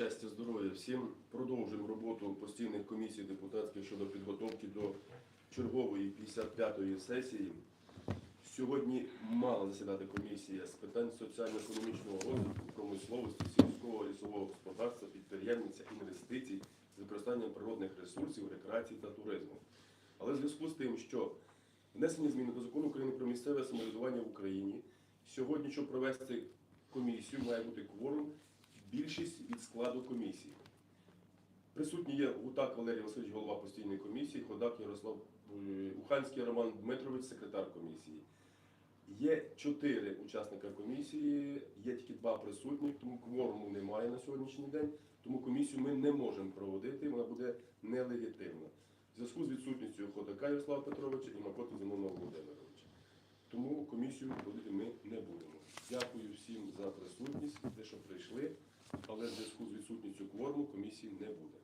щастя, здоров'я всім. Продовжуємо роботу постійних комісій депутатських щодо підготовки до чергової 55-ї сесії. Сьогодні мала засідати комісія з питань соціально-економічного розвитку, промисловості, сільського лісового господарства, підприємниця, інвестицій з використанням природних ресурсів, рекреації та туризму. Але в зв'язку з тим, що внесені зміни до закону України про місцеве самоврядування в Україні, сьогодні, щоб провести комісію, має бути кворум більшість від складу комісії. Присутні є Гутак Валерій Васильович, голова постійної комісії, Ходак Ярослав е, Уханський Роман Дмитрович, секретар комісії. Є чотири учасника комісії, є тільки два присутніх, тому кворуму немає на сьогоднішній день, тому комісію ми не можемо проводити, вона буде нелегітимна. В зв'язку з відсутністю Ходака Ярослава Петровича і Макоти Зимона Володимировича. Тому комісію проводити ми не будемо. Дякую всім за присутність, за те, що прийшли, кворуму комісії не буде.